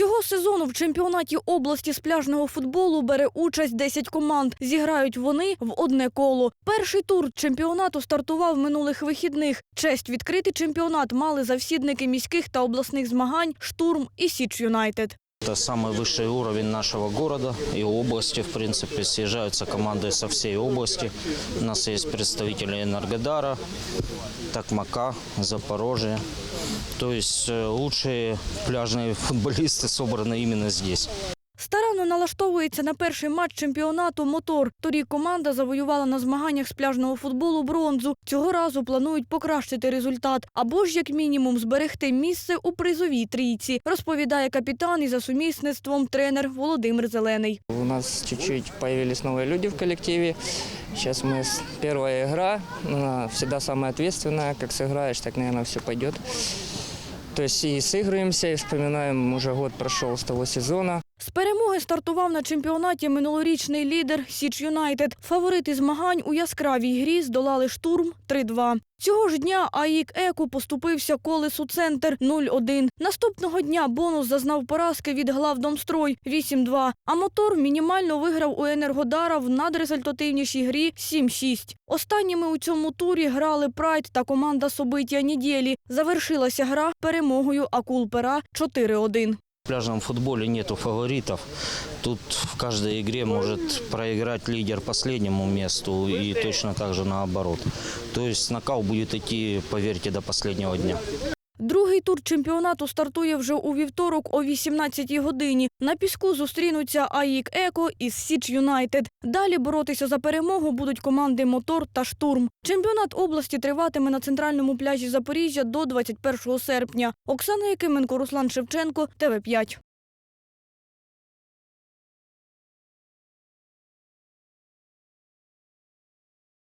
Цього сезону в чемпіонаті області з пляжного футболу бере участь 10 команд. Зіграють вони в одне коло. Перший тур чемпіонату стартував минулих вихідних. Честь відкрити чемпіонат мали завсідники міських та обласних змагань Штурм і Січ Юнайтед. Это самый высший уровень нашего города и области, в принципе. Съезжаются команды со всей области. У нас есть представители Энергодара, Токмака, Запорожья. То есть э, лучшие пляжные футболисты собраны именно здесь. Старанно налаштовується на перший матч чемпіонату «Мотор». Торік команда завоювала на змаганнях з пляжного футболу бронзу. Цього разу планують покращити результат або ж як мінімум зберегти місце у призовій трійці, розповідає капітан і за сумісництвом тренер Володимир Зелений. У нас чуть-чуть появились новые люди в коллективе. Сейчас мы с- первая игра, она всегда самая ответственная. Как сыграешь, так, наверное, все пойдет. То есть и сыграемся, и вспоминаем, уже год прошел с того сезона. Перемоги стартував на чемпіонаті минулорічний лідер Січ Юнайтед. Фаворити змагань у яскравій грі здолали штурм 3-2. Цього ж дня АІК Еку поступився колесу центр 0-1. Наступного дня бонус зазнав поразки від главдомстрой 8-2. А мотор мінімально виграв у Енергодара в надрезультативнішій грі 7-6. Останніми у цьому турі грали Прайд та команда Собиття неділі. Завершилася гра перемогою Акул Пера 4-1. В пляжном футболе нету фаворитов. Тут в каждой игре может проиграть лидер последнему месту и точно так же наоборот. То есть нокаут будет идти, поверьте, до последнего дня. Другий тур чемпіонату стартує вже у вівторок о 18-й годині. На піску зустрінуться АІК Еко із Січ Юнайтед. Далі боротися за перемогу будуть команди Мотор та Штурм. Чемпіонат області триватиме на центральному пляжі Запоріжжя до 21 серпня. Оксана Якименко, Руслан Шевченко, ТВ5.